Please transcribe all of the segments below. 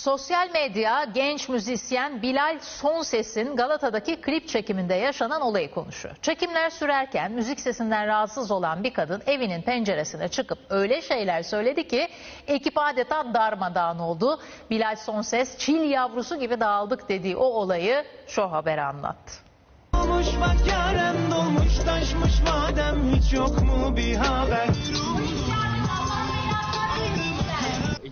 Sosyal medya genç müzisyen Bilal Sonses'in Galata'daki klip çekiminde yaşanan olayı konuşuyor. Çekimler sürerken müzik sesinden rahatsız olan bir kadın evinin penceresine çıkıp öyle şeyler söyledi ki ekip adeta darmadağın oldu. Bilal Sonses çil yavrusu gibi dağıldık dediği o olayı şu habere anlattı. Olmuş bak yaren dolmuş taşmış madem hiç yok mu bir haber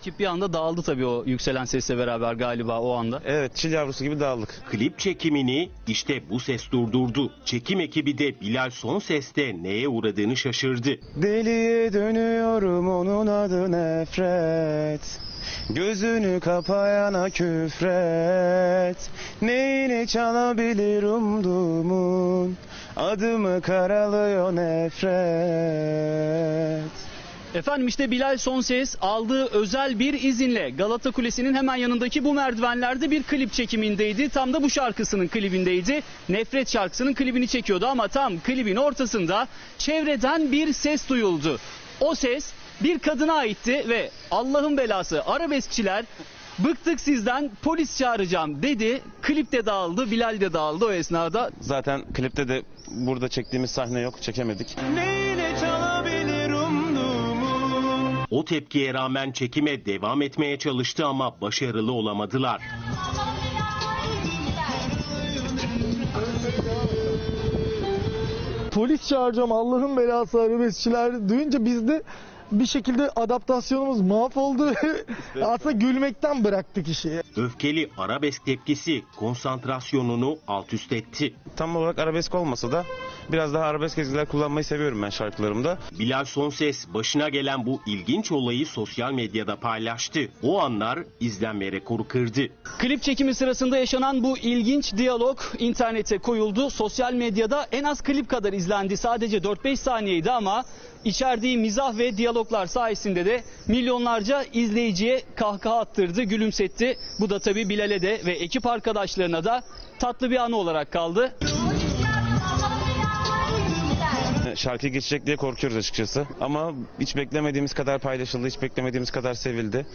Ekip bir anda dağıldı tabii o yükselen sesle beraber galiba o anda. Evet çil yavrusu gibi dağıldık. Klip çekimini işte bu ses durdurdu. Çekim ekibi de Bilal son seste neye uğradığını şaşırdı. Deliye dönüyorum onun adı nefret. Gözünü kapayana küfret. Neyini çalabilir umduğumun. Adımı karalıyor nefret. Efendim işte Bilal Sonses aldığı özel bir izinle Galata Kulesi'nin hemen yanındaki bu merdivenlerde bir klip çekimindeydi. Tam da bu şarkısının klibindeydi. Nefret şarkısının klibini çekiyordu ama tam klibin ortasında çevreden bir ses duyuldu. O ses bir kadına aitti ve Allah'ın belası arabeskçiler bıktık sizden polis çağıracağım dedi. Klip de dağıldı, Bilal de dağıldı o esnada. Zaten klipte de burada çektiğimiz sahne yok çekemedik. Neyle umduğumun O tepkiye rağmen çekime devam etmeye çalıştı ama başarılı olamadılar. polis çağıracağım Allah'ın belası arabeskçiler duyunca bizde bir şekilde adaptasyonumuz mahvoldu. Aslında gülmekten bıraktık işi. Öfkeli arabesk tepkisi konsantrasyonunu alt üst etti. Tam olarak arabesk olmasa da biraz daha arabesk ezgiler kullanmayı seviyorum ben şarkılarımda. Bilal Sonses başına gelen bu ilginç olayı sosyal medyada paylaştı. O anlar izlenme rekoru kırdı. Klip çekimi sırasında yaşanan bu ilginç diyalog internete koyuldu. Sosyal medyada en az klip kadar izlendi. Sadece 4-5 saniyeydi ama içerdiği mizah ve diyaloglar sayesinde de milyonlarca izleyiciye kahkaha attırdı, gülümsetti. Bu da tabii Bilal'e de ve ekip arkadaşlarına da tatlı bir anı olarak kaldı. Şarkı geçecek diye korkuyoruz açıkçası. Ama hiç beklemediğimiz kadar paylaşıldı, hiç beklemediğimiz kadar sevildi.